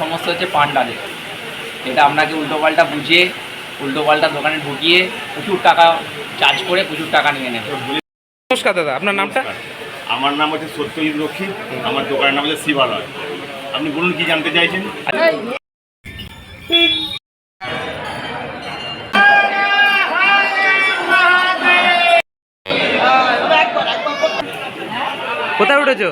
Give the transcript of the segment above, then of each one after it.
সমস্যা হচ্ছে পান্ডাদের। এটা আপনাকে উল্টোপাল্টা বুঝিয়ে উল্টোপাল্টা দোকানে ঢুকিয়ে প্রচুর টাকা চার্জ করে প্রচুর টাকা নিয়ে নেবে। নমস্কার দাদা আপনার নামটা? আমার নাম হচ্ছে সত্যজিৎ রক্ষী আমার দোকানের নাম হচ্ছে শিবালয়। আপনি বলুন কি জানতে চাইছেন? কোথায় উঠেছো?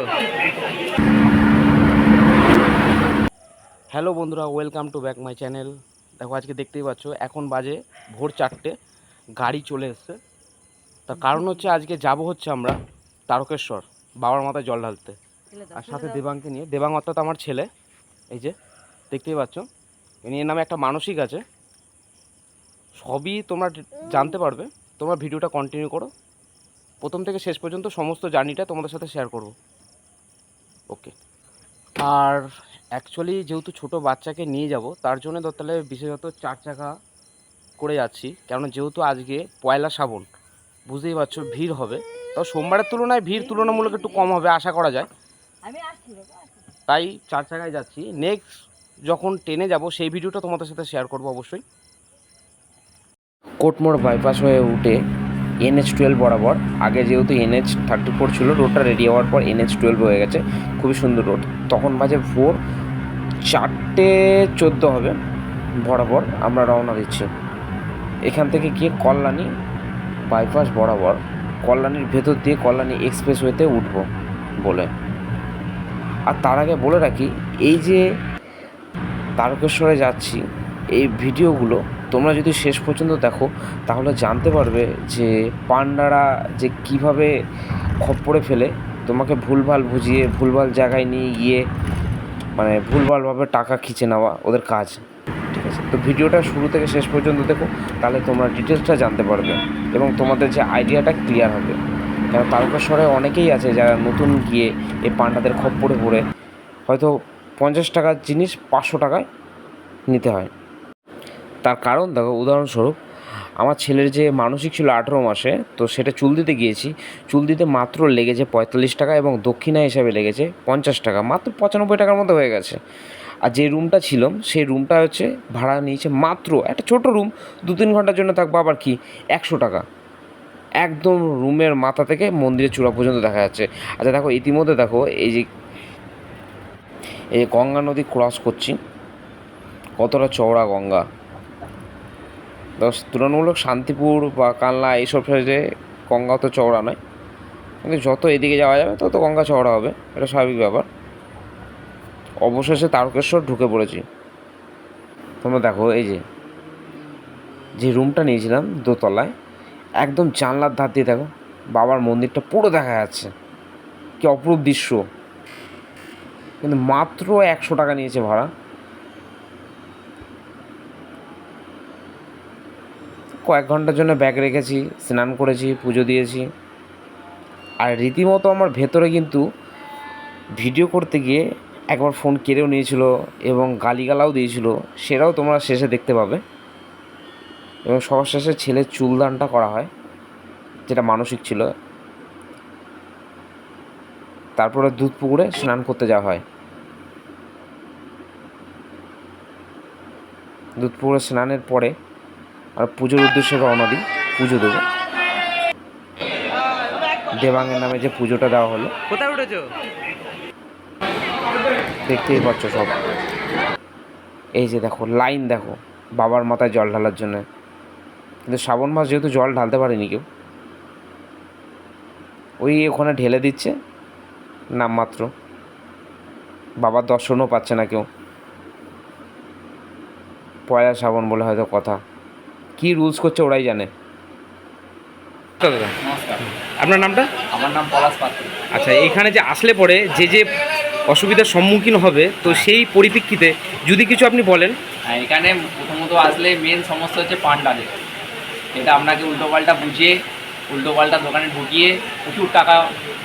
হ্যালো বন্ধুরা welcome to back my channel দেখো আজকে দেখতেই পাচ্ছ এখন বাজে ভোর চারটে গাড়ি চলে এসছে। তার কারণ হচ্ছে আজকে যাব হচ্ছে আমরা তারকেশ্বর বাবার মাথায় জল ঢালতে। আর সাথে দেবাংকে নিয়ে দেবাং অর্থাৎ আমার ছেলে এই যে দেখতেই পাচ্ছ। এ নিয়ে নামে একটা মানসিক আছে। সবই তোমরা জানতে পারবে। তোমরা ভিডিওটা কন্টিনিউ করো। প্রথম থেকে শেষ পর্যন্ত সমস্ত জার্নিটা তোমাদের সাথে শেয়ার করব। ওকে আর অ্যাকচুয়ালি যেহেতু ছোট বাচ্চাকে নিয়ে যাব তার জন্য তো তাহলে বিশেষত চার চাকা করে যাচ্ছি। কেন যেহেতু আজকে পয়লা শ্রাবণ বুঝতেই পারছ ভিড় হবে। তাও সোমবারের তুলনায় ভিড় তুলনামূলক একটু কম হবে আশা করা যায়। তাই চার চাকায় যাচ্ছি। নেক্সট যখন ট্রেনে যাব সেই ভিডিওটা তোমাদের সাথে শেয়ার করব অবশ্যই। কোটমোড় বাইপাস হয়ে উঠে এনএচ টুয়েলভ বরাবর। আগে যেহেতু এনএচ থার্টি ফোর ছিল রোডটা রেডি হওয়ার পর এনএচ টুয়েলভ হয়ে গেছে। খুবই সুন্দর রোড তখন বাজে ভোর চারটে চোদ্দ হবে বরাবর আমরা রওনা দিচ্ছি। এখান থেকে গিয়ে কল্যাণী বাইপাস বরাবর, কল্যাণীর ভেতর দিয়ে কল্যাণী এক্সপ্রেসওয়েতে উঠব বলে। আর তার আগে বলে রাখি, এই যে তারকেশ্বরে যাচ্ছি, এই ভিডিওগুলো তোমরা যদি শেষ পর্যন্ত দেখো, তাহলে জানতে পারবে যে পান্ডারা যে কীভাবে খপ্পরে ফেলে, তোমাকে ভুলভাল বুঝিয়ে, ভুলভাল জায়গায় নিয়ে গিয়ে মানে ভুলভালভাবে টাকা খিচে নেওয়া ওদের কাজ। ঠিক আছে? তো ভিডিওটা শুরু থেকে শেষ পর্যন্ত দেখো, তাহলে তোমরা ডিটেলসটা জানতে পারবে এবং তোমাদের যে আইডিয়াটা ক্লিয়ার হবে। কারণ তারকেশ্বরে অনেকেই আছে যারা নতুন গিয়ে এই পান্ডাদের খপ্পরে পড়ে, হয়তো পঞ্চাশ টাকার জিনিস পাঁচশো টাকায় নিতে হয়। তার কারণ দেখো, উদাহরণস্বরূপ আমার ছেলের যে মানসিক ছিল আঠেরো মাসে, তো সেটা চুল দিতে গিয়েছি। চুল দিতে মাত্র লেগেছে পঁয়তাল্লিশ টাকা এবং দক্ষিণা হিসাবে লেগেছে পঞ্চাশ টাকা, মাত্র পঁচানব্বই টাকার মতো হয়ে গেছে। আর যে রুমটা ছিল সেই রুমটা হচ্ছে ভাড়া নিয়েছে মাত্র, একটা ছোট রুম দু তিন ঘণ্টার জন্য থাকব আবার কি, একশো টাকা। একদম রুমের মাথা থেকে মন্দিরের চূড়া পর্যন্ত দেখা যাচ্ছে। আচ্ছা দেখো, ইতিমধ্যে দেখো, এই যে, এই গঙ্গা নদী ক্রস করছি, কতটা চওড়া গঙ্গা। তুলনামূলক শান্তিপুর বা কালনা এইসব সাইডে গঙ্গা তো চওড়া নয়। কিন্তু যত এদিকে যাওয়া যাবে, তত গঙ্গা চওড়া হবে। এটা স্বাভাবিক ব্যাপার। অবশেষে তারকেশ্বর ঢুকে পড়েছি। তোমরা দেখো, এই যে যে রুমটা নিয়েছিলাম দোতলায়, একদম জানলার ধার দিয়ে দেখো, বাবার মন্দিরটা পুরো দেখা যাচ্ছে। কি অপরূপ দৃশ্য। কিন্তু মাত্র একশো টাকা নিয়েছে ভাড়া। কয়েক ঘণ্টার জন্য ব্যাগ রেখেছি, স্নান করেছি, পুজো দিয়েছি। আর রীতিমতো আমার ভেতরে কিন্তু ভিডিও করতে গিয়ে একবার ফোন কেড়েও নিয়েছিল এবং গালিগালাও দিয়েছিল, সেটাও তোমরা শেষে দেখতে পাবে। এবং সবার শেষে ছেলের চুলদানটা করা হয়, যেটা মানসিক ছিল। তারপরে দুধ পুকুরে স্নান করতে যাওয়া হয়। দুধ পুকুরে স্নানের পরে আর পুজোর উদ্দেশ্যে রওনা দিই পুজো দেবো। দেবাঙ্গের নামে যে পুজোটা দেওয়া হলো। কোথায় উঠেছো? দেখতেই পাচ্ছ সব। এই যে দেখো লাইন দেখো বাবার মাথায় জল ঢালার জন্য। কিন্তু শ্রাবণ মাস যেহেতু জল ঢালতে পারেনি কেউ ওই ওখানে ঢেলে দিচ্ছে নামমাত্র বাবার দর্শনও পাচ্ছে না কেউ। পয়লা শ্রাবণ বলে হয়তো কথা। কী রুলস করছে ওরাই জানে। দাদা নমস্কার। আপনার নামটা? আমার নাম পলাশ পাত্র। আচ্ছা এখানে যে আসলে পরে যে যে অসুবিধার সম্মুখীন হবে তো সেই পরিপ্রেক্ষিতে যদি কিছু আপনি বলেন। আর এখানে প্রথমত আসলে মেন সমস্যা হচ্ছে পান্ডাদের এটা আপনাকে উল্টোপাল্টা বুঝিয়ে উল্টোপাল্টা দোকানে ঢুকিয়ে প্রচুর টাকা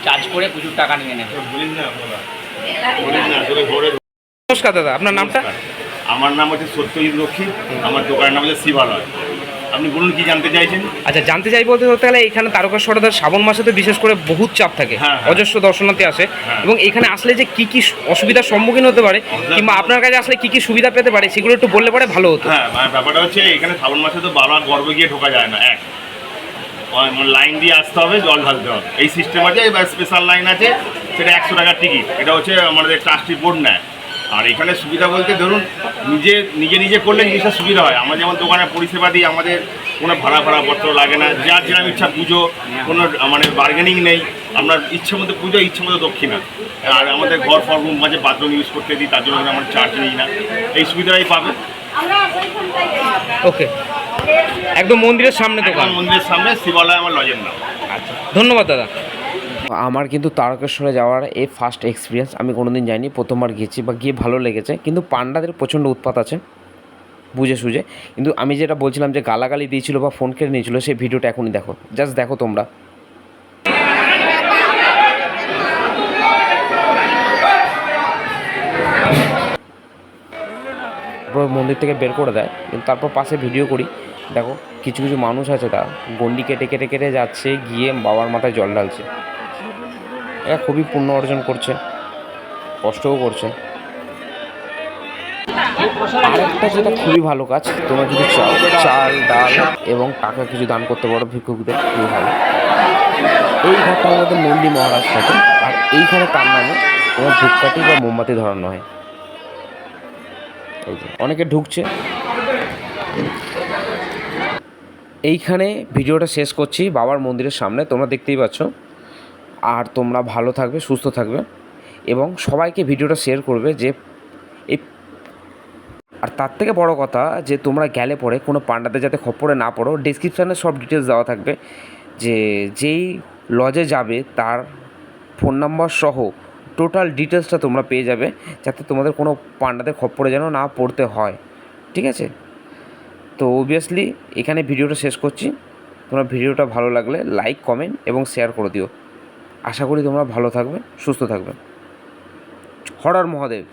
চার্জ করে প্রচুর টাকা নিয়ে নেবে। নমস্কার দাদা আপনার নামটা? আমার নাম হচ্ছে সত্যজিৎ রক্ষী। আমার দোকানের নাম হচ্ছে শিবালয়। আপনি বলুন কি জানতে চাইছেন? আচ্ছা জানতে চাই বলতে ধরতে গেলে এখানে তারকেশ্বরদার শ্রাবণ মাসে তো বিশেষ করে বহুত চাপ থাকে হ্যাঁ, হ্যাঁ। অজস্র দর্শনার্থী আসে। হ্যাঁ। এবং এখানে আসলে যে কি কি অসুবিধার সম্মুখীন হতে পারে কিংবা আপনার কাছে আসলে কি কি সুবিধা পেতে পারে সেগুলো একটু বললে পরে ভালো হতো। হ্যাঁ মানে ব্যাপারটা হচ্ছে এখানে শ্রাবণ মাসে তো বারবার গর্বে গিয়ে ঢোকা যায় না এক। মানে লাইন দিয়ে আসতে হবে জল ঢালতে হবে। এই সিস্টেম আছে এবার স্পেশাল লাইন আছে সেটা একশো টাকার টিকিট এটা হচ্ছে আমাদের ট্রাস্টি বোর্ড নেয়। আর এখানে সুবিধা বলতে ধরুন নিজে নিজে নিজে করলে জিনিসটা সুবিধা হয়। আমরা যেমন দোকানে পরিষেবা দিই আমাদের কোনো ভাড়া ভাড়াপত্র লাগে না। যার যেরকম ইচ্ছা পুজো কোনো মানে বার্গেনিং নেই। আপনার ইচ্ছে মতো পুজো ইচ্ছে মতো দক্ষিণা। আর আমাদের ঘর ফর রুম মাঝে বাথরুম ইউজ করতে দিই তার জন্য আমরা চার্জ নিই না। এই সুবিধাটাই পাবে। ওকে। একদম মন্দিরের সামনে দোকান। মন্দিরের সামনে শিবালয় আমার লজের নাম। আচ্ছা। ধন্যবাদ দাদা। আমার কিন্তু তারকেশ্বরে যাওয়ার এই ফার্স্ট এক্সপিরিয়েন্স আমি কোনোদিন যাইনি, প্রথমবার গিয়েছি বা গিয়ে ভালো লেগেছে, কিন্তু পান্ডাদের প্রচণ্ড উৎপাত আছে, বুঝে সুঝে। কিন্তু আমি যেটা বলছিলাম যে গালাগালি দিয়েছিল বা ফোন কেড়ে নিয়েছিল, সেই ভিডিওটা এখনই দেখো জাস্ট দেখো তোমরা। তারপর মন্দির থেকে বের করে দেয়, কিন্তু তারপর পাশে ভিডিও করি। দেখো, কিছু কিছু মানুষ আছে তা গন্ডি কেটে কেটে কেটে যাচ্ছে, গিয়ে বাবার মাথায় জল ঢালছে। এরা খুবই পুণ্য অর্জন করছে, কষ্টও করছে। আরেকটা যেটা খুবই ভালো কাজ, তোমরা যদি চাও, চাল, ডাল এবং টাকা কিছু দান করতে পারো ভিক্ষুকদের, খুবই ভালো। এই ঘরটার মধ্যে নন্দী মহারাজ থাকে, আর এইখানে তার নামে তোমার ধূপকাঠি বা মোমবাতি ধরানো হয়। এই যে, অনেকে ঢুকছে। এইখানে ভিডিওটা শেষ করছি, বাবার মন্দিরের সামনে, তোমরা দেখতেই পাচ্ছ। আর তোমরা ভালো থাকবে, সুস্থ থাকবে এবং সবাইকে ভিডিওটা শেয়ার করবে যে এই আর তার থেকে বড় কথা যে তোমরা গেলে পরে কোনো পান্ডাতে যাতে খপ্পরে না পড়ো ডিসক্রিপশানে সব ডিটেলস দেওয়া থাকবে যে যেই লজে যাবে তার ফোন নাম্বার সহ টোটাল ডিটেলসটা তোমরা পেয়ে যাবে যাতে তোমাদের কোনো পান্ডাতে খপ্পরে যেন না পড়তে হয়, ঠিক আছে? তো অবভিয়াসলি এখানে ভিডিওটা শেষ করছি, তোমার ভিডিওটা ভালো লাগলে লাইক কমেন্ট এবং শেয়ার করে দিও। আশা করি তোমরা ভালো থাকবে সুস্থ থাকবে। হরার মহাদেব।